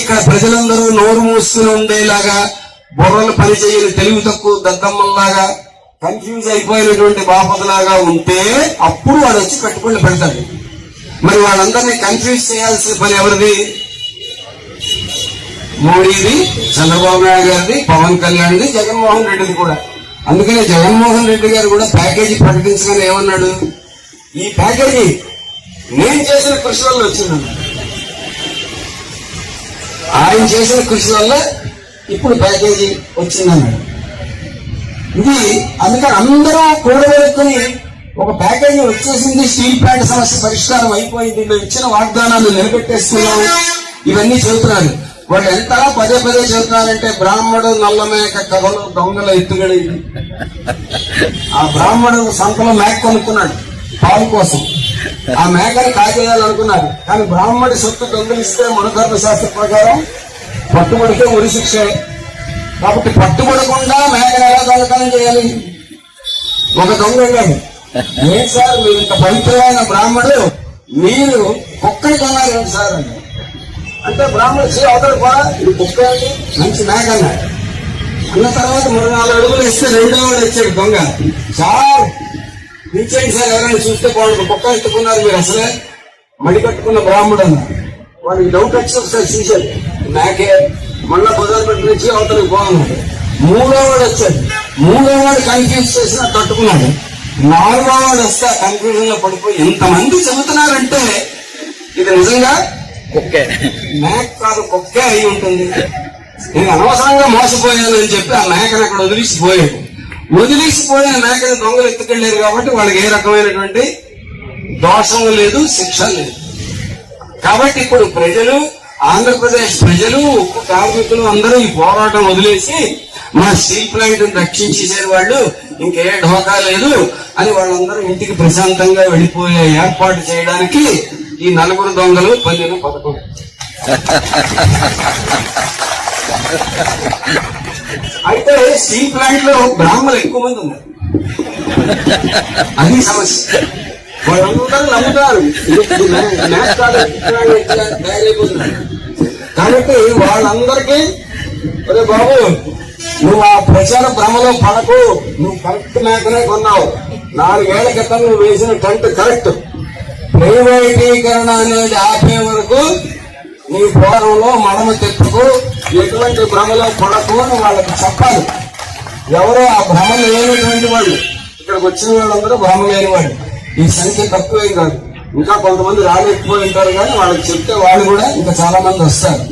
ఇక్కడ ప్రజలందరూ నోరు మూసుకుని ఉండేలాగా బుర్రలు పనిచేయని తెలివి తక్కువ దద్దమ్మల్లాగా కన్ఫ్యూజ్ అయిపోయినటువంటి బాపతలాగా ఉంటే అప్పుడు వాడు వచ్చి కట్టుకుని పెడతాడు. మరి వాళ్ళందరినీ కన్ఫ్యూజ్ చేయాల్సిన పని ఎవరిది? మోడీది చంద్రబాబు నాయుడు గారిది పవన్ కళ్యాణ్ది జగన్మోహన్ రెడ్డిది కూడా. అందుకనే జగన్మోహన్ రెడ్డి గారు కూడా ప్యాకేజీ ప్రకటించగానే ఏమన్నాడు? ఈ ప్యాకేజీ నేను చేసిన కృషి వల్ల వచ్చిందన్నాడు. ఆయన చేసిన కృషి వల్ల ఇప్పుడు ప్యాకేజీ వచ్చిందన్నాడు ఇది అందుకని అందరూ కూడబెట్టుకుని ఒక ప్యాకేజీ వచ్చేసింది స్టీల్ ప్లాంట్ సమస్య పరిష్కారం అయిపోయింది మేము ఇచ్చిన వాగ్దానాలు నిలబెట్టేస్తున్నాము. ఇవన్నీ చెబుతున్నారు వాళ్ళు ఎంత పదే పదే చెబుతున్నారంటే బ్రాహ్మడు నల్లమేక కథలు దొంగల ఎత్తుగడేది ఆ బ్రాహ్మడు సంతలో మేక కొనుక్కున్నాడు పాలు కోసం. ఆ మేకని కాజేయాలనుకున్నారు. కానీ బ్రాహ్మడి సొత్తు దొంగలిస్తే మనధర్మ శాస్త్ర ప్రకారం పట్టుబడితే ఉరి శిక్షే. కాబట్టి పట్టుబడకుండా మేకను ఎలా దొంగతనం చేయాలి? ఒక దొంగ ఏం సార్ మీరు ఇంత పవిత్రమైన బ్రాహ్మడు మీరు కుక్కని కొన్నారు సార్ అని. అంటే బ్రాహ్మణుడు శ్రీ అవతల కూడా ఇది కుక్క మంచి మేక అన్నాడు. అన్న తర్వాత మూడు నాలుగు అడుగులు ఇస్తే రెండో వాడు వచ్చాడు దొంగ. సార్ నిల్చండి సార్ ఎవరైనా చూస్తే బాగుండు కుక్క ఎత్తుకున్నారు మీరు అసలే మడి కట్టుకున్న బ్రాహ్మడు అన్నారు వాడికి డౌట్ వచ్చి ఒకసారి చూశాడు మేకే మళ్ళా బజార్ నుంచి అవతలకి పోతున్నాడు మూడో వాడు వచ్చాడు. మూడో వాడు కన్ఫ్యూజ్ చేసిన తట్టుకున్నాడు. నాలుగో వాడు వస్తే కన్ఫ్యూజన్లో పడిపోయి ఎంతమంది చెబుతున్నారంటే ఇది నిజంగా కుక్కే. మేక కాదు కుక్కే అయి ఉంటుంది. నేను అనవసరంగా మోసపోయాను అని చెప్పి ఆ మేకను అక్కడ వదిలిసిపోయాడు వదిలేసిపోయిన మేకని దొంగలు ఎత్తుకెళ్ళేరు కాబట్టి వాళ్ళకి ఏ రకమైనటువంటి దోషం లేదు శిక్ష లేదు. కాబట్టి ఇప్పుడు ప్రజలు ఆంధ్రప్రదేశ్ ప్రజలు ఉక్కు కార్మికులు అందరూ ఈ పోరాటం వదిలేసి మా స్టీల్ ప్లాంట్ రక్షించేసారు వాళ్ళు ఇంకే ఢోకా లేదు అని వాళ్ళందరూ ఇంటికి ప్రశాంతంగా వెళ్ళిపోయే ఏర్పాటు చేయడానికి ఈ నలుగురు దొంగలు పన్నెండు పదకొండు. అయితే స్టీల్ ప్లాంట్లో బ్రాహ్మణులు ఎక్కువ మంది ఉన్నారు. అది సమస్య. వాళ్ళందరూ నమ్ముతారు. కాబట్టి వాళ్ళందరికీ అరే బాబు నువ్వు ఆ ప్రచార భ్రమలో పడకు. నువ్వు కరెక్ట్ మేకనే కొన్నావు. నాలుగేళ్ళ క్రితం నువ్వు వేసిన టెంట్ కరెక్ట్. ప్రైవేటీకరణ అనేది ఆపే వరకు నీ పోరంలో మడమ తెప్పుకు. ఎటువంటి భ్రమలో పడకు వాళ్ళకి చెప్పాలి. ఎవరో ఆ భ్రమ లేనటువంటి వాళ్ళు ఇక్కడికి వచ్చిన వాళ్ళందరూ భ్రమ లేని వాళ్ళు ఈ సంఖ్య తక్కువే కాదు. ఇంకా కొంతమంది రాలేకపోయి ఉంటారు కానీ వాళ్ళకి చెప్తే వాళ్ళు కూడా ఇంకా చాలా మంది వస్తారు.